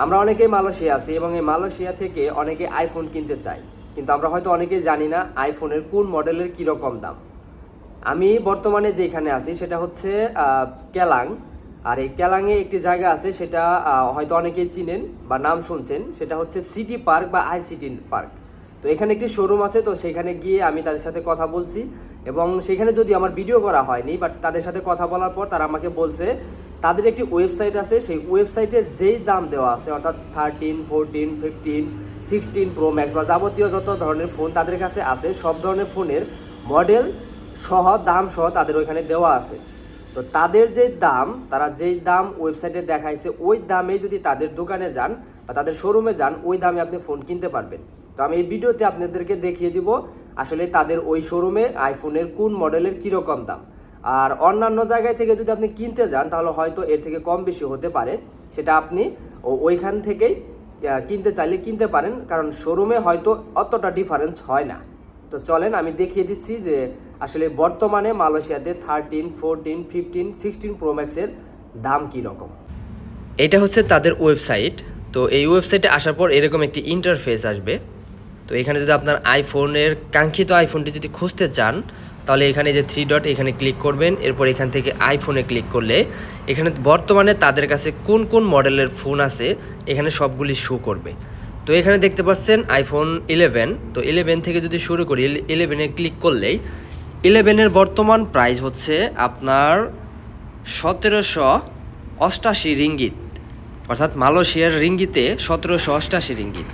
আমরা অনেকেই মালয়েশিয়া আছি এবং এই মালয়েশিয়া থেকে অনেকে আইফোন কিনতে চাই কিন্তু আমরা হয়তো অনেকেই জানি না আইফোনের কোন মডেলের কীরকম দাম। আমি বর্তমানে যেখানে আছি সেটা হচ্ছে কেলাং আর এই কেলাংয়ে একটি জায়গা আছে, সেটা হয়তো অনেকেই চিনেন বা নাম শুনছেন। সেটা হচ্ছে সিটি পার্ক বা আইসিটি পার্ক তো এখানে একটি শোরুম আছে, তো সেখানে গিয়ে আমি তাদের সাথে কথা বলছি। এবং সেখানে যদি আমার ভিডিও করা হয়নি বাট তাদের সাথে কথা বলার পর তারা আমাকে বলছে তাদের একটি ওয়েবসাইট আছে, সেই ওয়েবসাইটে যেই দাম দেওয়া আছে, অর্থাৎ thirteen fourteen fifteen sixteen pro max বা যাবতীয় যত ধরনের ফোন তাদের কাছে আছে, সব ধরনের ফোনের মডেল সহ, দাম সহ তাদের ওইখানে দেওয়া আছে। তো তাদের যে দাম, তারা যেই দাম ওয়েবসাইটে দেখাইছে, ওই দামে যদি তাদের দোকানে যান বা তাদের শোরুমে যান, ওই দামে আপনি ফোন কিনতে পারবেন। তো আমি এই ভিডিওতে আপনাদেরকে দেখিয়ে দিব, আসলে তাদের ওই শোরুমে আইফোনের কোন মডেলের কীরকম দাম। আর অন্যান্য জায়গায় থেকে যদি আপনি কিনতে যান, তাহলে হয়তো এর থেকে কম বেশি হতে পারে। সেটা আপনি ওইখান থেকেই কিনতে চাইলে কিনতে পারেন, কারণ শোরুমে হয়তো অতটা ডিফারেন্স হয় না। তো চলেন, আমি দেখিয়ে দিচ্ছি যে আসলে বর্তমানে মালয়েশিয়াতে thirteen fourteen fifteen sixteen pro ম্যাক্সের দাম কী রকম? এটা হচ্ছে তাদের ওয়েবসাইট তো এই ওয়েবসাইটে আসার পর এরকম একটি ইন্টারফেস আসবে। তো এখানে যদি আপনার আইফোনের কাঙ্ক্ষিত আইফোনটি যদি খুঁজতে চান তাহলে এখানে যে থ্রি ডট এখানে ক্লিক করবেন, এরপর এখান থেকে আইফোনে ক্লিক করলে এখানে বর্তমানে তাদের কাছে কোন কোন মডেলের ফোন আছে, এখানে সবগুলি শো করবে। তো এখানে দেখতে পাচ্ছেন আইফোন ইলেভেন তো ইলেভেন থেকে যদি শুরু করি ইলেভেনে ক্লিক করলেই ইলেভেনের বর্তমান প্রাইস হচ্ছে আপনার সতেরোশো অষ্টাশি রিঙ্গিত, অর্থাৎ মালয়েশিয়ার রিঙ্গিতে সতেরোশো অষ্টাশি রিঙ্গিত।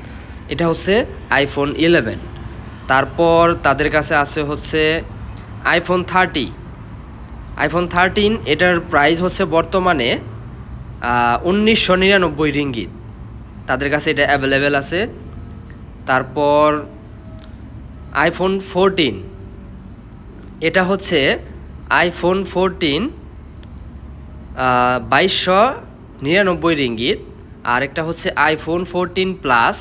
এটা হচ্ছে আইফোন ইলেভেন তারপর তাদের কাছে আছে হচ্ছে আইফোন থার্টি আইফোন থার্টিন এটার প্রাইস হচ্ছে বর্তমানে উনিশশো নিরানব্বই রিঙ্গিত। তাদের কাছে এটা অ্যাভেলেবেল আছে। তারপর আইফোন ফোরটিন এটা হচ্ছে আইফোন ফোরটিন বাইশশো নিরানব্বই রিঙ্গিত। আর একটা হচ্ছে আইফোন ফোরটিন প্লাস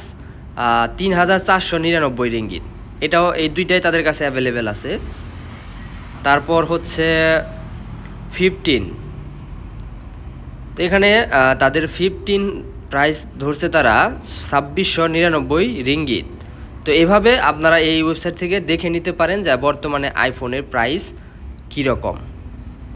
তিন হাজার চারশো নিরানব্বই রিঙ্গিত। এটাও এই দুইটাই তাদের কাছে অ্যাভেলেবেল আছে। তারপর হচ্ছে ফিফটিন তো এখানে তাদের ফিফটিন প্রাইস ধরছে তারা ছাব্বিশশো নিরানব্বই রিঙ্গিত। তো এভাবে আপনারা এই ওয়েবসাইট থেকে দেখে নিতে পারেন যে বর্তমানে আইফোনের প্রাইস কীরকম।